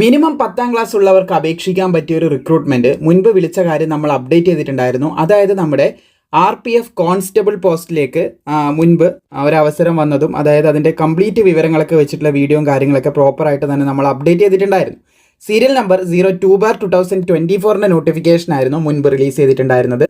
Minimum പത്താം class ഉള്ളവർക്ക് അപേക്ഷിക്കാൻ പറ്റിയ ഒരു റിക്രൂട്ട്മെന്റ് മുൻപ് വിളിച്ച കാര്യം നമ്മൾ അപ്ഡേറ്റ് ചെയ്തിട്ടുണ്ടായിരുന്നു. അതായത് നമ്മുടെ ആർ പി എഫ് കോൺസ്റ്റബിൾ പോസ്റ്റിലേക്ക് മുൻപ് ഒരവസരം വന്നതും അതായത് അതിന്റെ കംപ്ലീറ്റ് വിവരങ്ങളൊക്കെ വെച്ചിട്ടുള്ള വീഡിയോയും കാര്യങ്ങളൊക്കെ പ്രോപ്പറായിട്ട് തന്നെ നമ്മൾ അപ്ഡേറ്റ് ചെയ്തിട്ടുണ്ടായിരുന്നു. Serial number zero two bar two thousand twenty ഫോറിന്റെ നോട്ടിഫിക്കേഷൻ ആയിരുന്നു മുൻപ് റിലീസ് ചെയ്തിട്ടുണ്ടായിരുന്നത്.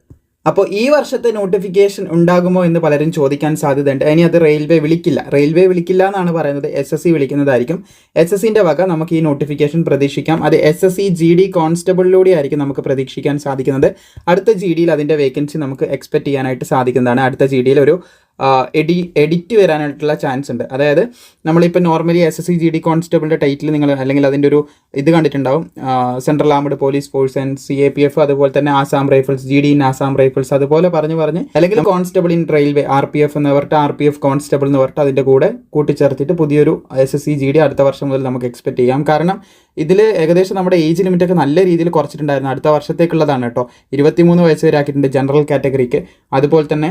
അപ്പോൾ ഈ വർഷത്തെ നോട്ടിഫിക്കേഷൻ ഉണ്ടാകുമോ എന്ന് പലരും ചോദിക്കാൻ സാധ്യതയുണ്ട്. ഇനി അത് റെയിൽവേ വിളിക്കില്ല. റെയിൽവേ വിളിക്കില്ല എന്നാണ് പറയുന്നത്. എസ് എസ് സി വിളിക്കുന്നതായിരിക്കും. എസ് എസ് സിന്റെ വക നമുക്ക് ഈ നോട്ടിഫിക്കേഷൻ പ്രതീക്ഷിക്കാം. അത് S S C G D കോൺസ്റ്റബിളിലൂടെ ആയിരിക്കും നമുക്ക് പ്രതീക്ഷിക്കാൻ സാധിക്കുന്നത്. അടുത്ത ജി ഡിയിൽ അതിന്റെ വേക്കൻസി നമുക്ക് എക്സ്പെക്ട് ചെയ്യാനായിട്ട് സാധിക്കുന്നതാണ്. അടുത്ത ജി ഡിയിൽ ഒരു എഡി എഡിറ്റ് വരാനായിട്ടുള്ള ചാൻസ് ഉണ്ട്. അതായത് നമ്മളിപ്പോൾ normally S S C G D കോൺസ്റ്റബിളിന്റെ title നിങ്ങൾ അല്ലെങ്കിൽ അതിന്റെ ഒരു ഇത് കണ്ടിട്ടുണ്ടാവും. Central armed police force and C A P F അതുപോലെ തന്നെ Assam rifles G D in Assam rifles അതുപോലെ പറഞ്ഞു പറഞ്ഞ് അല്ലെങ്കിൽ constable in railway R P F എന്ന് പറഞ്ഞിട്ട് ആർ പി എഫ് കോൺസ്റ്റബിൾ എന്ന് പറഞ്ഞിട്ട് അതിന്റെ കൂടെ കൂട്ടിച്ചേർത്തിട്ട് പുതിയൊരു S S C G D അടുത്ത വർഷം മുതൽ നമുക്ക് എക്സ്പെക്ട് ചെയ്യാം. കാരണം ഇതിൽ ഏകദേശം നമ്മുടെ ഏജ് ലിമിറ്റൊക്കെ നല്ല രീതിയിൽ കുറച്ചിട്ടുണ്ടായിരുന്നു. അടുത്ത വർഷത്തേക്കുള്ളതാണ് കേട്ടോ. ഇരുപത്തിമൂന്ന് വയസ്സ് വരെ ആക്കിയിട്ടുണ്ട് ജനറൽ കാറ്റഗറിക്ക് അതുപോലെ തന്നെ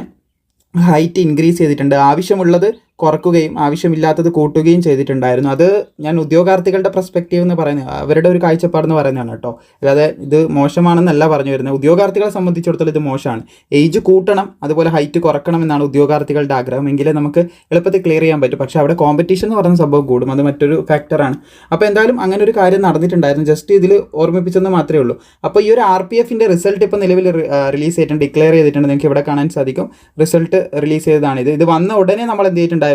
ഹൈറ്റ് ഇൻക്രീസ് ചെയ്തിട്ടുണ്ട്. ആവശ്യമുള്ളത് കുറക്കുകയും ആവശ്യമില്ലാത്തത് കൂട്ടുകയും ചെയ്തിട്ടുണ്ടായിരുന്നു. അത് ഞാൻ ഉദ്യോഗാർത്ഥികളുടെ പെർസ്പെക്റ്റീവ് എന്ന് പറയുന്നത് അവരുടെ ഒരു കാഴ്ചപ്പാടെന്ന് പറയുന്നതാണ് കേട്ടോ. അല്ലാതെ ഇത് മോശമാണെന്നല്ല പറഞ്ഞു വരുന്നത്. ഉദ്യോഗാർത്ഥികളെ സംബന്ധിച്ചിടത്തോളം ഇത് മോശമാണ്. ഏജ് കൂട്ടണം അതുപോലെ ഹൈറ്റ് കുറക്കണം എന്നാണ് ഉദ്യോഗാർത്ഥികളുടെ ആഗ്രഹം. എങ്കിലേ നമുക്ക് എളുപ്പത്തിൽ ക്ലിയർ ചെയ്യാൻ പറ്റും. പക്ഷേ അവിടെ കോമ്പറ്റീഷൻ എന്ന് പറയുന്ന സംഭവം കൂടും. അത് മറ്റൊരു ഫാക്ടറാണ് അപ്പോൾ എന്തായാലും അങ്ങനെ ഒരു കാര്യം നടന്നിട്ടുണ്ടായിരുന്നു. ജസ്റ്റ് ഇതിൽ ഓർമ്മിപ്പിച്ചെന്ന് മാത്രമേ ഉള്ളൂ. അപ്പോൾ ഈ ഒരു ആർ പി എഫിന്റെ റിസൾട്ട് ഇപ്പോൾ നിലവിൽ റിലീസ് ചെയ്തിട്ടുണ്ട് ഡിക്ലെയർ ചെയ്തിട്ടുണ്ട്. നിങ്ങൾക്ക് ഇവിടെ കാണാൻ സാധിക്കും. റിസൾട്ട് റിലീസ് ചെയ്തതാണ് ഇത് ഇത് വന്ന ഉടനെ നമ്മൾ എന്ത് ചെയ്തിട്ടുണ്ടായിരുന്നു?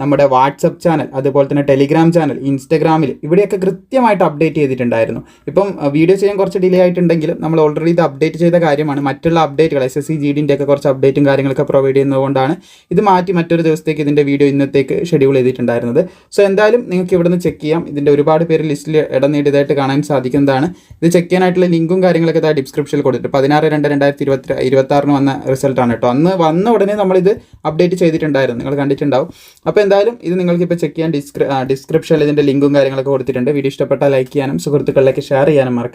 നമ്മുടെ വാട്സപ്പ് ചാനൽ അതുപോലെ തന്നെ ടെലിഗ്രാം ചാനൽ ഇൻസ്റ്റഗ്രാമിൽ ഇവിടെയൊക്കെ കൃത്യമായിട്ട് അപ്ഡേറ്റ് ചെയ്തിട്ടുണ്ടായിരുന്നു. ഇപ്പം വീഡിയോ ചെയ്യാൻ കുറച്ച് ഡിലേ ആയിട്ടുണ്ടെങ്കിലും നമ്മൾ ഓൾറെഡി ഇത് അപ്ഡേറ്റ് ചെയ്ത കാര്യമാണ്. മറ്റുള്ള അപ്ഡേറ്റുകൾ എസ് എസ് സി ജി ഡിന്റെ ഒക്കെ കുറച്ച് അപ്ഡേറ്റും കാര്യങ്ങളൊക്കെ പ്രൊവൈഡ് ചെയ്യുന്നതുകൊണ്ടാണ് ഇത് മാറ്റി മറ്റൊരു ദിവസത്തേക്ക് ഇതിന്റെ വീഡിയോ ഇന്നത്തേക്ക് ഷെഡ്യൂൾ ചെയ്തിട്ടുണ്ടായിരുന്നത്. സോ എന്തായാലും നിങ്ങൾക്ക് ഇവിടുന്ന് ചെക്ക് ചെയ്യാം. ഇതിന്റെ ഒരുപാട് പേര് ലിസ്റ്റിൽ ഇടം നേടിയതായിട്ട് കാണാൻ സാധിക്കുന്നതാണ്. ഇത് ചെക്ക് ചെയ്യാനായിട്ടുള്ള ലിങ്കും കാര്യങ്ങളൊക്കെ ഇതാ ഡിസ്ക്രിപ്ഷനിൽ കൊടുത്തിട്ട് പതിനാറ് രണ്ട് രണ്ടായിരത്തി ഇരുപത്തി ഇരുപത്താറിന് വന്ന റിസൾട്ടാണ് കേട്ടോ. അന്ന് വന്ന ഉടനെ നമ്മളിത് അപ്ഡേറ്റ് ചെയ്തിട്ടുണ്ടായിരുന്നു. നിങ്ങൾ കണ്ടിട്ടുണ്ടാവും. അപ്പോൾ എന്തായാലും ഇത് നിങ്ങൾക്ക് ഇപ്പോൾ ചെക്ക് ചെയ്യാൻ ഡിസ്ക്രി ഡിസ്ക്രിപ്ഷനിൽ ഇതിന്റെ ലിങ്കും കാര്യങ്ങളൊക്കെ കൊടുത്തിട്ടുണ്ട്. വീഡിയോ ഇഷ്ടപ്പെട്ടാൽ ലൈക്ക് ചെയ്യാനും സുഹൃത്തുക്കളിലേക്ക് ഷെയർ ചെയ്യാനും മറക്കരുത്.